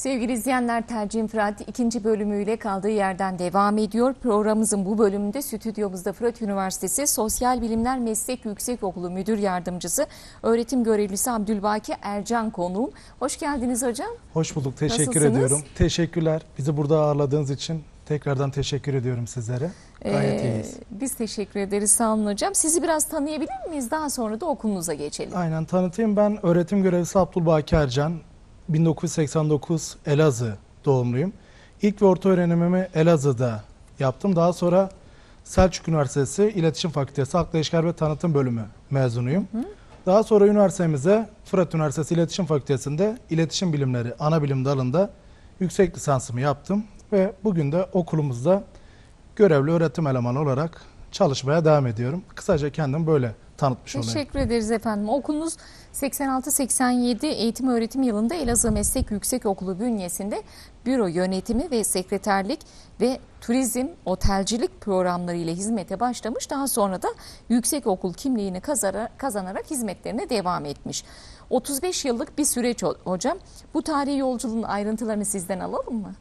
Sevgili izleyenler Tercih Fırat ikinci bölümüyle kaldığı yerden devam ediyor. Programımızın bu bölümünde stüdyomuzda Fırat Üniversitesi Sosyal Bilimler Meslek Yüksekokulu Müdür Yardımcısı öğretim görevlisi Abdülbaki Ercan konuğum. Hoş geldiniz hocam. Hoş bulduk. Teşekkür Nasılsınız? ediyorum. Teşekkürler. Bizi burada ağırladığınız için tekrardan teşekkür ediyorum sizlere. Gayet Ee, iyiyiz. Biz teşekkür ederiz sağ olun hocam. Sizi biraz tanıyabilir miyiz? Daha sonra da okulunuza geçelim. Aynen tanıtayım. Ben öğretim görevlisi Abdülbaki Ercan. 1989 Elazığ doğumluyum. İlk ve orta öğrenimimi Elazığ'da yaptım. Daha sonra Selçuk Üniversitesi İletişim Fakültesi Halkla İlişkiler ve Tanıtım Bölümü mezunuyum. Daha sonra üniversitemize Fırat Üniversitesi İletişim Fakültesi'nde İletişim Bilimleri ana bilim dalında yüksek lisansımı yaptım ve bugün de okulumuzda görevli öğretim elemanı olarak çalışmaya devam ediyorum. Kısaca kendim böyle tanıtmış olayım. Teşekkür ederiz efendim. Okulunuz 86-87 eğitim öğretim yılında Elazığ Meslek Yüksekokulu bünyesinde büro yönetimi ve sekreterlik ve turizm, otelcilik programları ile hizmete başlamış. Daha sonra da yüksekokul kimliğini kazanarak hizmetlerine devam etmiş. 35 yıllık bir süreç ho- hocam. Bu tarihi yolculuğun ayrıntılarını sizden alalım mı?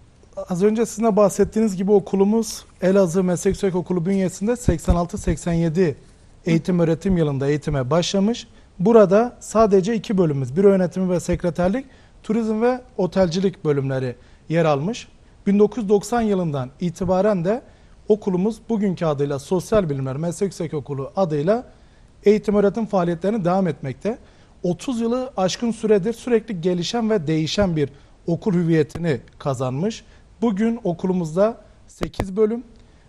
Az önce sizin de bahsettiğiniz gibi okulumuz Elazığ Meslek Yüksek Okulu bünyesinde 86-87 eğitim öğretim yılında eğitime başlamış. Burada sadece iki bölümümüz, büro yönetimi ve sekreterlik, turizm ve otelcilik bölümleri yer almış. 1990 yılından itibaren de okulumuz bugünkü adıyla Sosyal Bilimler Meslek Yüksek Okulu adıyla eğitim öğretim faaliyetlerini devam etmekte. 30 yılı aşkın süredir sürekli gelişen ve değişen bir okul hüviyetini kazanmış. Bugün okulumuzda 8 bölüm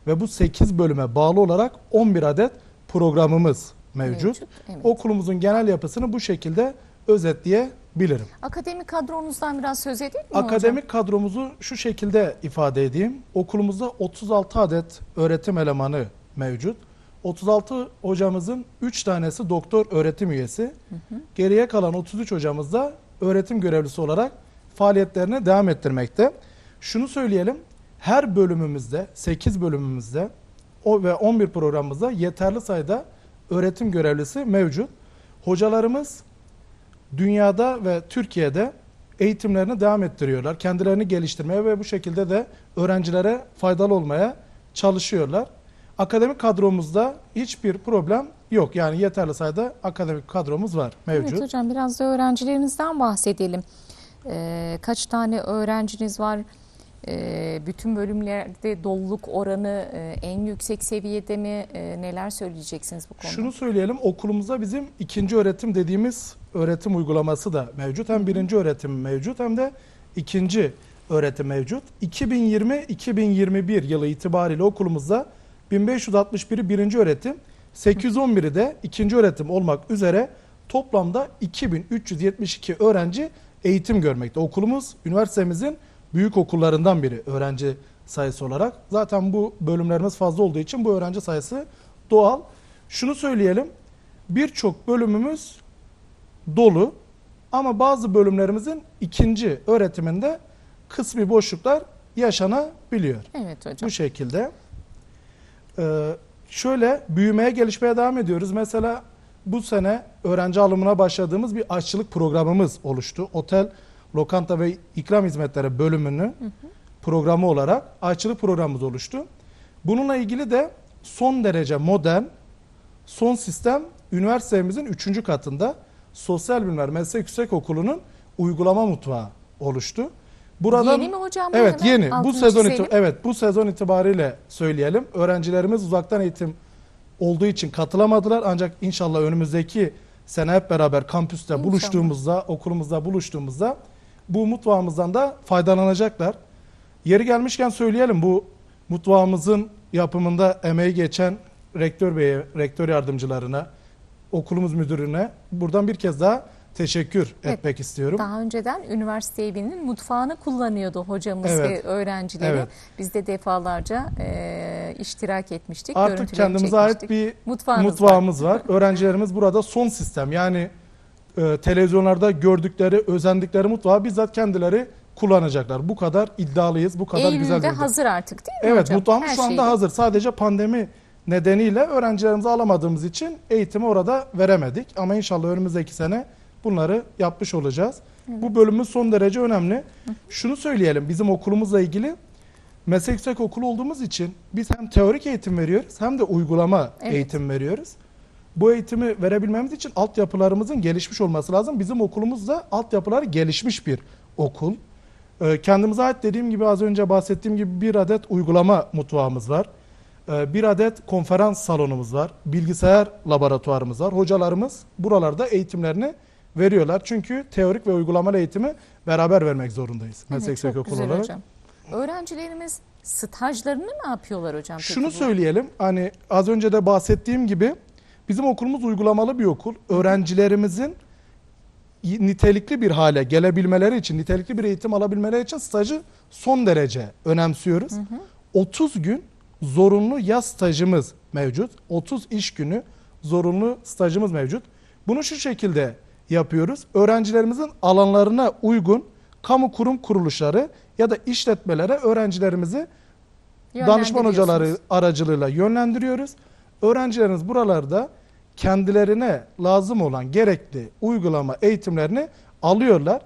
ve bu 8 bölüme bağlı olarak 11 adet programımız mevcut. Mevcut, evet. Okulumuzun genel yapısını bu şekilde özetleyebilirim. Akademik kadronuzdan biraz söz edeyim mi hocam? Akademik kadromuzu şu şekilde ifade edeyim. Okulumuzda 36 adet öğretim elemanı mevcut. 36 hocamızın 3 tanesi doktor öğretim üyesi. Geriye kalan 33 hocamız da öğretim görevlisi olarak faaliyetlerini devam ettirmekte. Şunu söyleyelim. Her bölümümüzde, 8 bölümümüzde o ve 11 programımızda yeterli sayıda öğretim görevlisi mevcut. Hocalarımız dünyada ve Türkiye'de eğitimlerini devam ettiriyorlar. Kendilerini geliştirmeye ve bu şekilde de öğrencilere faydalı olmaya çalışıyorlar. Akademik kadromuzda hiçbir problem yok. Yani yeterli sayıda akademik kadromuz var mevcut. Evet hocam biraz da öğrencilerinizden bahsedelim. Ee, kaç tane öğrenciniz var? Ee, bütün bölümlerde doluluk oranı e, en yüksek seviyede mi? E, neler söyleyeceksiniz bu konuda? Şunu söyleyelim okulumuzda bizim ikinci öğretim dediğimiz öğretim uygulaması da mevcut. Hem birinci öğretim mevcut hem de ikinci öğretim mevcut. 2020-2021 yılı itibariyle okulumuzda 1561'i birinci öğretim, 811'i de ikinci öğretim olmak üzere toplamda 2372 öğrenci eğitim görmekte. Okulumuz üniversitemizin büyük okullarından biri öğrenci sayısı olarak. Zaten bu bölümlerimiz fazla olduğu için bu öğrenci sayısı doğal. Şunu söyleyelim. Birçok bölümümüz dolu ama bazı bölümlerimizin ikinci öğretiminde kısmi boşluklar yaşanabiliyor. Evet hocam. Bu şekilde. Ee, şöyle büyümeye gelişmeye devam ediyoruz. Mesela bu sene öğrenci alımına başladığımız bir aşçılık programımız oluştu. Otel, lokanta ve ikram hizmetleri bölümünü programı olarak aşçılık programımız oluştu. Bununla ilgili de son derece modern, son sistem üniversitemizin 3. katında Sosyal Bilimler Meslek Yüksekokulu'nun uygulama mutfağı oluştu. Yeni mi hocam Evet yeni. Bu sezon çizelim. iti- evet bu sezon itibariyle söyleyelim. Öğrencilerimiz uzaktan eğitim olduğu için katılamadılar ancak inşallah önümüzdeki sene hep beraber kampüste İnşallah. buluştuğumuzda, okulumuzda buluştuğumuzda bu mutfağımızdan da faydalanacaklar. Yeri gelmişken söyleyelim bu mutfağımızın yapımında emeği geçen rektör beye, rektör yardımcılarına, okulumuz müdürüne buradan bir kez daha teşekkür Evet. etmek istiyorum. Daha önceden üniversite evinin mutfağını kullanıyordu hocamız Evet. ve öğrencileri. Evet. Biz de defalarca e, iştirak etmiştik. Artık kendimize ait çekmiştik. bir Mutfağınız var. mutfağımız var. Öğrencilerimiz burada son sistem yani e, televizyonlarda gördükleri, özendikleri mutfağı bizzat kendileri kullanacaklar. Bu kadar iddialıyız, bu kadar güzel Eylül'de hazır artık değil mi Evet, hocam? mutfağımız şu anda hazır. Sadece pandemi nedeniyle öğrencilerimizi alamadığımız için eğitimi orada veremedik. Ama inşallah önümüzdeki sene bunları yapmış olacağız. Bu bölümümüz son derece önemli. Şunu söyleyelim bizim okulumuzla ilgili meslek yüksek okulu olduğumuz için biz hem teorik eğitim veriyoruz hem de uygulama Evet. eğitim veriyoruz. Bu eğitimi verebilmemiz için altyapılarımızın gelişmiş olması lazım. Bizim okulumuz da altyapıları gelişmiş bir okul. Ee, Kendimize ait dediğim gibi az önce bahsettiğim gibi bir adet uygulama mutfağımız var. Ee, Bir adet konferans salonumuz var. Bilgisayar laboratuvarımız var. Hocalarımız buralarda eğitimlerini veriyorlar. Çünkü teorik ve uygulamalı eğitimi beraber vermek zorundayız. Evet, çok güzel olarak. hocam. Öğrencilerimiz stajlarını ne yapıyorlar hocam? Şunu bu? söyleyelim. Hani az önce de bahsettiğim gibi bizim okulumuz uygulamalı bir okul. Öğrencilerimizin nitelikli bir hale gelebilmeleri için, nitelikli bir eğitim alabilmeleri için stajı son derece önemsiyoruz. 30 gün zorunlu yaz stajımız mevcut. 30 iş günü zorunlu stajımız mevcut. Bunu şu şekilde yapıyoruz. Öğrencilerimizin alanlarına uygun kamu kurum kuruluşları ya da işletmelere öğrencilerimizi danışman hocaları aracılığıyla yönlendiriyoruz. Öğrencilerimiz buralarda kendilerine lazım olan gerekli uygulama eğitimlerini alıyorlar.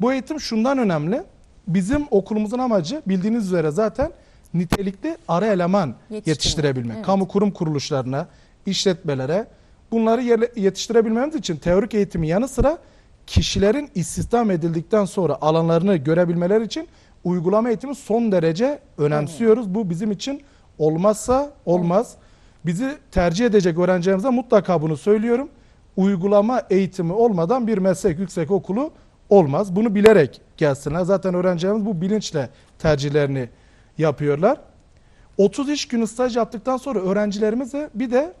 Bu eğitim şundan önemli. Bizim okulumuzun amacı bildiğiniz üzere zaten nitelikli ara eleman Yetiştirmek, yetiştirebilmek. evet. Kamu kurum kuruluşlarına, işletmelere bunları yetiştirebilmemiz için teorik eğitimin yanı sıra kişilerin istihdam edildikten sonra alanlarını görebilmeleri için uygulama eğitimi son derece önemsiyoruz. Bu bizim için olmazsa olmaz. Bizi tercih edecek öğrencilerimize mutlaka bunu söylüyorum. Uygulama eğitimi olmadan bir meslek yüksek okulu olmaz. Bunu bilerek gelsinler. Zaten öğrencilerimiz bu bilinçle tercihlerini yapıyorlar. 30 iş günü staj yaptıktan sonra öğrencilerimize bir de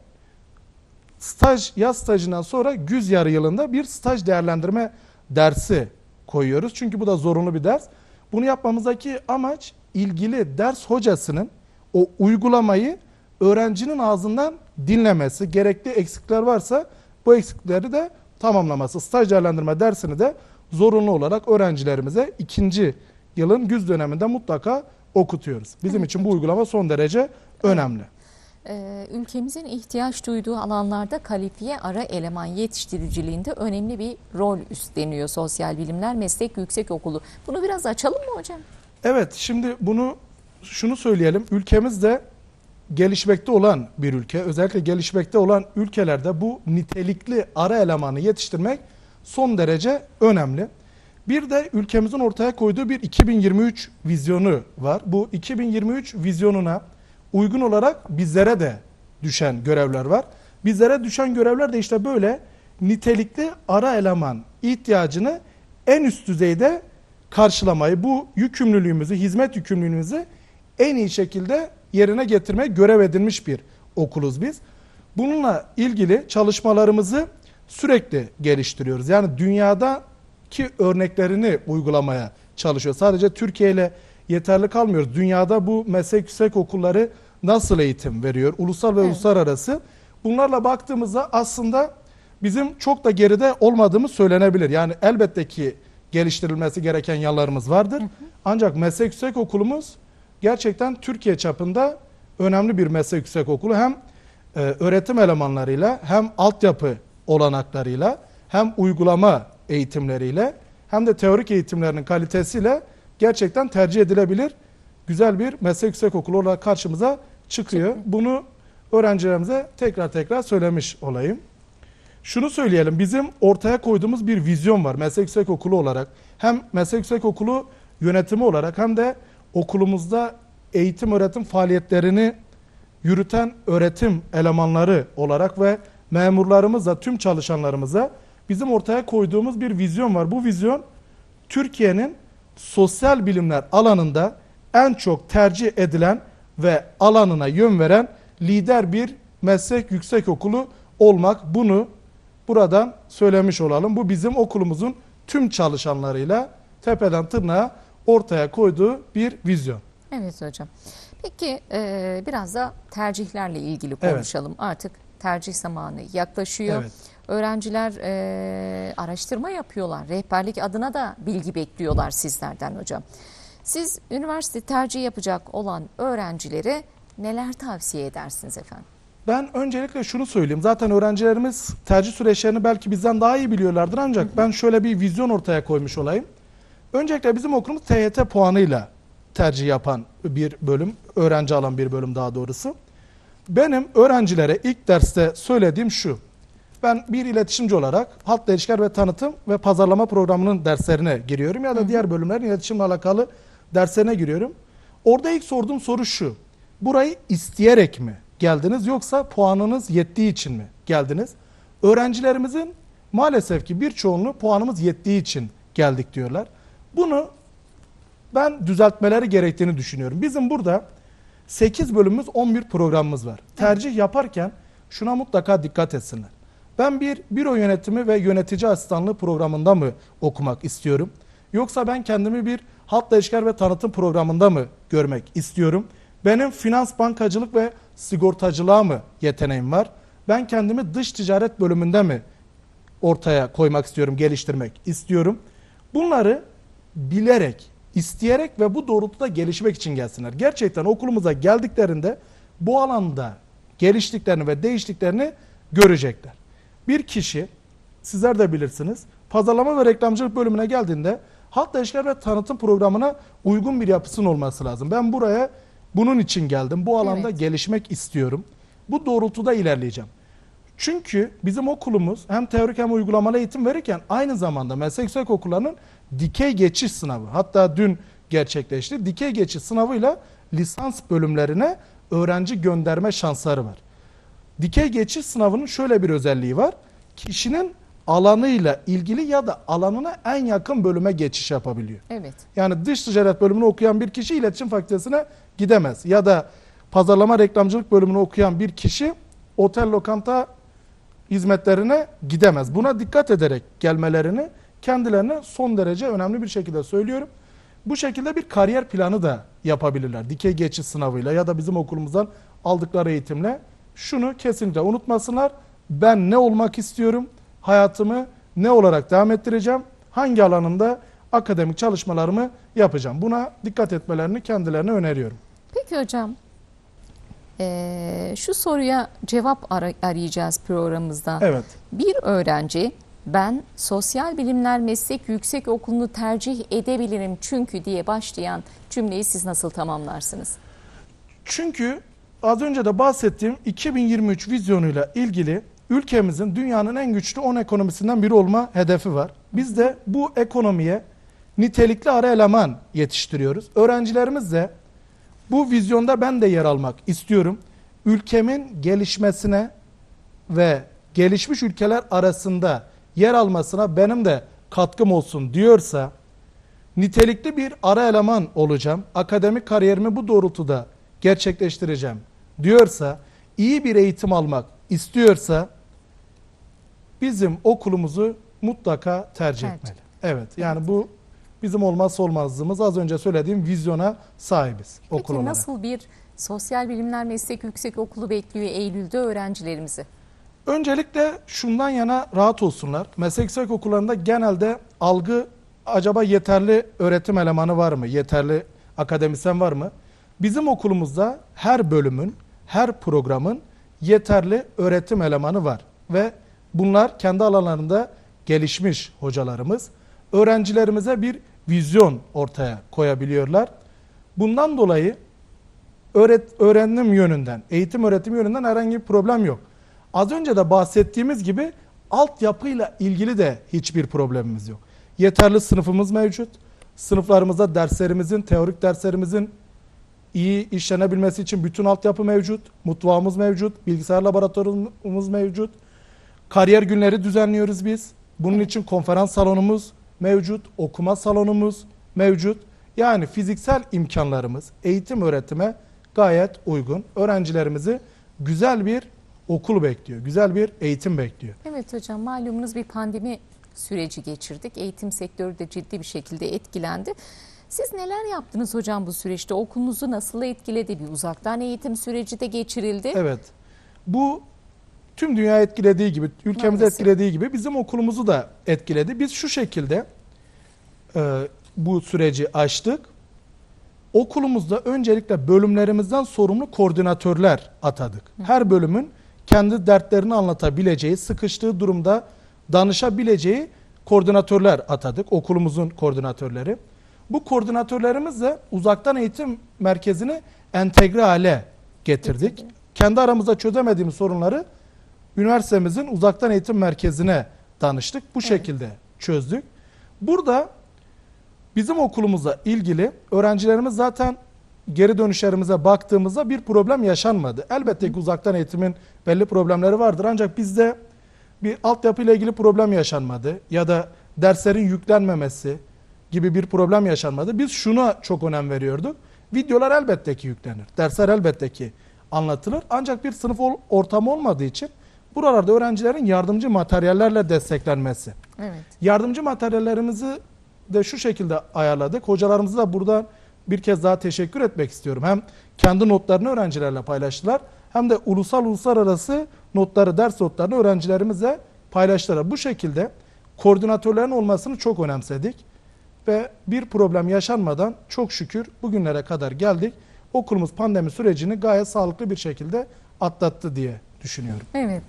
staj yaz stajından sonra güz yarı yılında bir staj değerlendirme dersi koyuyoruz. Çünkü bu da zorunlu bir ders. Bunu yapmamızdaki amaç ilgili ders hocasının o uygulamayı öğrencinin ağzından dinlemesi, gerekli eksikler varsa bu eksikleri de tamamlaması. Staj değerlendirme dersini de zorunlu olarak öğrencilerimize ikinci yılın güz döneminde mutlaka okutuyoruz. Bizim için bu uygulama son derece önemli. Ee, ülkemizin ihtiyaç duyduğu alanlarda kalifiye ara eleman yetiştiriciliğinde önemli bir rol üstleniyor Sosyal Bilimler Meslek Yüksekokulu. Bunu biraz açalım mı hocam? Evet, şimdi bunu şunu söyleyelim. Ülkemizde gelişmekte olan bir ülke. Özellikle gelişmekte olan ülkelerde bu nitelikli ara elemanı yetiştirmek son derece önemli. Bir de ülkemizin ortaya koyduğu bir 2023 vizyonu var. Bu 2023 vizyonuna uygun olarak bizlere de düşen görevler var. Bizlere düşen görevler de işte böyle nitelikli ara eleman ihtiyacını en üst düzeyde karşılamayı, bu yükümlülüğümüzü, hizmet yükümlülüğümüzü en iyi şekilde yerine getirmeye görev edilmiş bir okuluz biz. Bununla ilgili çalışmalarımızı sürekli geliştiriyoruz. Yani dünyadaki örneklerini uygulamaya çalışıyoruz. Sadece Türkiye ile yeterli kalmıyoruz. Dünyada bu meslek yüksek okulları nasıl eğitim veriyor? Ulusal ve Evet. uluslararası. Bunlarla baktığımızda aslında bizim çok da geride olmadığımız söylenebilir. Yani elbette ki geliştirilmesi gereken yanlarımız vardır. Ancak meslek yüksek okulumuz gerçekten Türkiye çapında önemli bir meslek yüksek okulu. Hem e, öğretim elemanlarıyla hem altyapı olanaklarıyla hem uygulama eğitimleriyle hem de teorik eğitimlerinin kalitesiyle gerçekten tercih edilebilir güzel bir meslek yüksek okulu olarak karşımıza çıkıyor. Bunu öğrencilerimize tekrar tekrar söylemiş olayım. Şunu söyleyelim bizim ortaya koyduğumuz bir vizyon var meslek yüksek okulu olarak. Hem meslek yüksek okulu yönetimi olarak hem de okulumuzda eğitim öğretim faaliyetlerini yürüten öğretim elemanları olarak ve memurlarımızla tüm çalışanlarımıza bizim ortaya koyduğumuz bir vizyon var. Bu vizyon Türkiye'nin sosyal bilimler alanında en çok tercih edilen ve alanına yön veren lider bir meslek yüksek okulu olmak. Bunu buradan söylemiş olalım. Bu bizim okulumuzun tüm çalışanlarıyla tepeden tırnağa ortaya koyduğu bir vizyon. Evet hocam. Peki e, biraz da tercihlerle ilgili Evet. konuşalım. Artık tercih zamanı yaklaşıyor. Evet. Öğrenciler e, araştırma yapıyorlar. Rehberlik adına da bilgi bekliyorlar sizlerden hocam. Siz üniversite tercih yapacak olan öğrencilere neler tavsiye edersiniz efendim? Ben öncelikle şunu söyleyeyim. Zaten öğrencilerimiz tercih süreçlerini belki bizden daha iyi biliyorlardır ancak ben şöyle bir vizyon ortaya koymuş olayım. Öncelikle bizim okulumuz TYT puanıyla tercih yapan bir bölüm, öğrenci alan bir bölüm daha doğrusu. Benim öğrencilere ilk derste söylediğim şu. Ben bir iletişimci olarak halkla ilişkiler ve tanıtım ve pazarlama programının derslerine giriyorum ya da diğer bölümlerin iletişimle alakalı derslerine giriyorum. Orada ilk sorduğum soru şu. Burayı isteyerek mi geldiniz yoksa puanınız yettiği için mi geldiniz? Öğrencilerimizin maalesef ki bir çoğunluğu puanımız yettiği için geldik diyorlar. Bunu ben düzeltmeleri gerektiğini düşünüyorum. Bizim burada 8 bölümümüz 11 programımız var. Tercih yaparken şuna mutlaka dikkat etsinler. Ben bir büro yönetimi ve yönetici asistanlığı programında mı okumak istiyorum? Yoksa ben kendimi bir halkla ilişkiler ve tanıtım programında mı görmek istiyorum? Benim finans bankacılık ve sigortacılığa mı yeteneğim var? Ben kendimi dış ticaret bölümünde mi ortaya koymak istiyorum, geliştirmek istiyorum? Bunları bilerek, isteyerek ve bu doğrultuda gelişmek için gelsinler. Gerçekten okulumuza geldiklerinde bu alanda geliştiklerini ve değiştiklerini görecekler. Bir kişi, sizler de bilirsiniz, pazarlama ve reklamcılık bölümüne geldiğinde halkla ilişkiler ve tanıtım programına uygun bir yapısının olması lazım. Ben buraya bunun için geldim. Bu alanda Evet. gelişmek istiyorum. Bu doğrultuda ilerleyeceğim. Çünkü bizim okulumuz hem teorik hem uygulamalı eğitim verirken aynı zamanda meslek yüksek okullarının dikey geçiş sınavı hatta dün gerçekleşti. Dikey geçiş sınavıyla lisans bölümlerine öğrenci gönderme şansları var. Dikey geçiş sınavının şöyle bir özelliği var. Kişinin alanıyla ilgili ya da alanına en yakın bölüme geçiş yapabiliyor. Evet. Yani dış ticaret bölümünü okuyan bir kişi iletişim fakültesine gidemez. Ya da pazarlama reklamcılık bölümünü okuyan bir kişi otel lokanta hizmetlerine gidemez. Buna dikkat ederek gelmelerini kendilerine son derece önemli bir şekilde söylüyorum. Bu şekilde bir kariyer planı da yapabilirler. Dikey geçiş sınavıyla ya da bizim okulumuzdan aldıkları eğitimle şunu kesinlikle unutmasınlar. Ben ne olmak istiyorum? Hayatımı ne olarak devam ettireceğim? Hangi alanında akademik çalışmalarımı yapacağım? Buna dikkat etmelerini kendilerine öneriyorum. Peki hocam, eee, şu soruya cevap ara- arayacağız programımızda. Evet. Bir öğrenci ben sosyal bilimler meslek yüksek okulunu tercih edebilirim çünkü diye başlayan cümleyi siz nasıl tamamlarsınız? Çünkü az önce de bahsettiğim 2023 vizyonuyla ilgili ülkemizin dünyanın en güçlü 10 ekonomisinden biri olma hedefi var. Biz de bu ekonomiye nitelikli ara eleman yetiştiriyoruz. Öğrencilerimiz de bu vizyonda ben de yer almak istiyorum. Ülkemin gelişmesine ve gelişmiş ülkeler arasında yer almasına benim de katkım olsun diyorsa nitelikli bir ara eleman olacağım. Akademik kariyerimi bu doğrultuda gerçekleştireceğim diyorsa, iyi bir eğitim almak istiyorsa bizim okulumuzu mutlaka tercih Tercih. etmeli. Evet. Yani bu bizim olmazsa olmazlığımız. Az önce söylediğim vizyona sahibiz okul Peki olarak. nasıl bir sosyal bilimler meslek yüksek okulu bekliyor Eylül'de öğrencilerimizi? Öncelikle şundan yana rahat olsunlar. Meslek yüksek okullarında genelde algı acaba yeterli öğretim elemanı var mı? Yeterli akademisyen var mı? Bizim okulumuzda her bölümün, her programın yeterli öğretim elemanı var. Ve bunlar kendi alanlarında gelişmiş hocalarımız. Öğrencilerimize bir vizyon ortaya koyabiliyorlar. Bundan dolayı öğret öğrenim yönünden, eğitim öğretim yönünden herhangi bir problem yok. Az önce de bahsettiğimiz gibi altyapıyla ilgili de hiçbir problemimiz yok. Yeterli sınıfımız mevcut. Sınıflarımızda derslerimizin, teorik derslerimizin iyi işlenebilmesi için bütün altyapı mevcut. Mutfağımız mevcut, bilgisayar laboratuvarımız mevcut. Kariyer günleri düzenliyoruz biz. Bunun için konferans salonumuz mevcut, okuma salonumuz mevcut. Yani fiziksel imkanlarımız eğitim öğretime gayet uygun. Öğrencilerimizi güzel bir okul bekliyor, güzel bir eğitim bekliyor. Evet hocam malumunuz bir pandemi süreci geçirdik. Eğitim sektörü de ciddi bir şekilde etkilendi. Siz neler yaptınız hocam bu süreçte? Okulunuzu nasıl etkiledi? Bir uzaktan eğitim süreci de geçirildi. Evet. Bu tüm dünya etkilediği gibi, ülkemizi Maalesef. etkilediği gibi bizim okulumuzu da etkiledi. Biz şu şekilde e, bu süreci açtık. Okulumuzda öncelikle bölümlerimizden sorumlu koordinatörler atadık. Her bölümün kendi dertlerini anlatabileceği, sıkıştığı durumda danışabileceği koordinatörler atadık. Okulumuzun koordinatörleri. Bu koordinatörlerimiz de uzaktan eğitim merkezini entegre hale getirdik. Getirdi. Kendi aramızda çözemediğimiz sorunları üniversitemizin uzaktan eğitim merkezine danıştık. Bu şekilde çözdük. Burada bizim okulumuzla ilgili öğrencilerimiz zaten geri dönüşlerimize baktığımızda bir problem yaşanmadı. Elbette ki uzaktan eğitimin belli problemleri vardır ancak bizde bir altyapı ile ilgili problem yaşanmadı ya da derslerin yüklenmemesi gibi bir problem yaşanmadı. Biz şuna çok önem veriyorduk. Videolar elbette ki yüklenir. Dersler elbette ki anlatılır. Ancak bir sınıf ortamı olmadığı için buralarda öğrencilerin yardımcı materyallerle desteklenmesi. Evet. Yardımcı materyallerimizi de şu şekilde ayarladık. Hocalarımıza da buradan bir kez daha teşekkür etmek istiyorum. Hem kendi notlarını öğrencilerle paylaştılar hem de ulusal uluslararası notları, ders notlarını öğrencilerimizle paylaştılar. Bu şekilde koordinatörlerin olmasını çok önemsedik ve bir problem yaşanmadan çok şükür bugünlere kadar geldik. Okulumuz pandemi sürecini gayet sağlıklı bir şekilde atlattı diye düşünüyorum. Evet.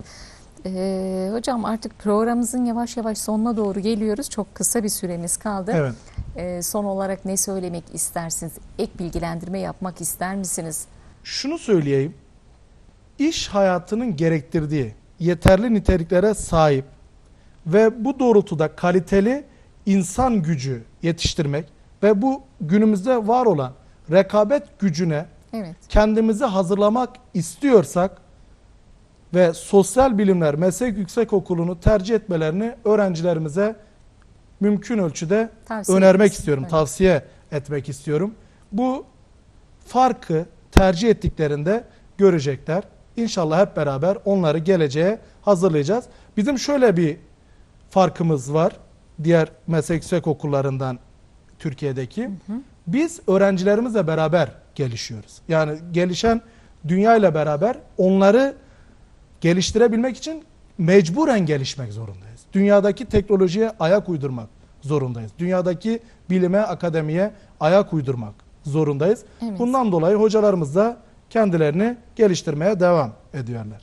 Ee, hocam artık programımızın yavaş yavaş sonuna doğru geliyoruz. Çok kısa bir süremiz kaldı. Evet. Ee, son olarak ne söylemek istersiniz? Ek bilgilendirme yapmak ister misiniz? şunu söyleyeyim. İş hayatının gerektirdiği yeterli niteliklere sahip ve bu doğrultuda kaliteli insan gücü yetiştirmek ve bu günümüzde var olan rekabet gücüne Evet. kendimizi hazırlamak istiyorsak ve sosyal bilimler meslek yüksekokulu'nu tercih etmelerini öğrencilerimize mümkün ölçüde Tavsiye önermek edersiniz. istiyorum, Evet. tavsiye etmek istiyorum. Bu farkı tercih ettiklerinde görecekler. İnşallah hep beraber onları geleceğe hazırlayacağız. Bizim şöyle bir farkımız var diğer meslek yüksek okullarından Türkiye'deki. Biz öğrencilerimizle beraber gelişiyoruz. Yani gelişen dünya ile beraber onları geliştirebilmek için mecburen gelişmek zorundayız. Dünyadaki teknolojiye ayak uydurmak zorundayız. Dünyadaki bilime, akademiye ayak uydurmak zorundayız. Evet. Bundan dolayı hocalarımız da kendilerini geliştirmeye devam ediyorlar.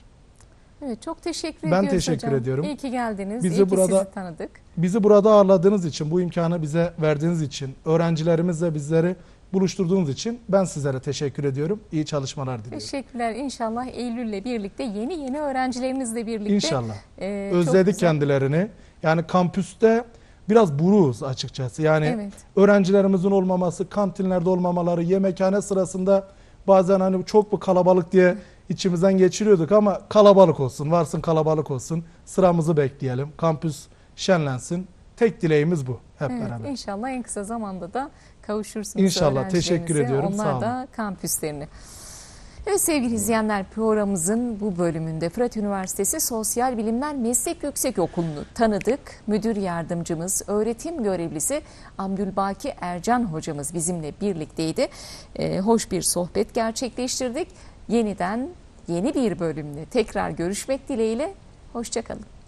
Evet çok teşekkür Ben ediyoruz teşekkür hocam. ediyorum. İyi ki geldiniz. Bizi İyi ki burada- sizi tanıdık. Bizi burada ağırladığınız için, bu imkanı bize verdiğiniz için, öğrencilerimizle bizleri buluşturduğunuz için ben sizlere teşekkür ediyorum. İyi çalışmalar diliyorum. Teşekkürler. İnşallah Eylül'le birlikte yeni yeni öğrencilerimizle birlikte İnşallah. e, Özledik kendilerini. Yani kampüste biraz buruğuz açıkçası. Yani Evet. öğrencilerimizin olmaması, kantinlerde olmamaları, yemekhane sırasında bazen hani çok bu kalabalık diye içimizden geçiriyorduk ama kalabalık olsun, varsın kalabalık olsun. Sıramızı bekleyelim. Kampüs şenlensin. Tek dileğimiz bu hep Evet, beraber. İnşallah en kısa zamanda da kavuşursunuz İnşallah, teşekkür ediyorum, Onlar sağ olun. da kampüslerini. Evet sevgili izleyenler programımızın bu bölümünde Fırat Üniversitesi Sosyal Bilimler Meslek Yüksekokulu'nu tanıdık. Müdür yardımcımız, öğretim görevlisi Abdülbaki Ercan hocamız bizimle birlikteydi. Ee, hoş bir sohbet gerçekleştirdik. Yeniden yeni bir bölümde tekrar görüşmek dileğiyle. Hoşçakalın.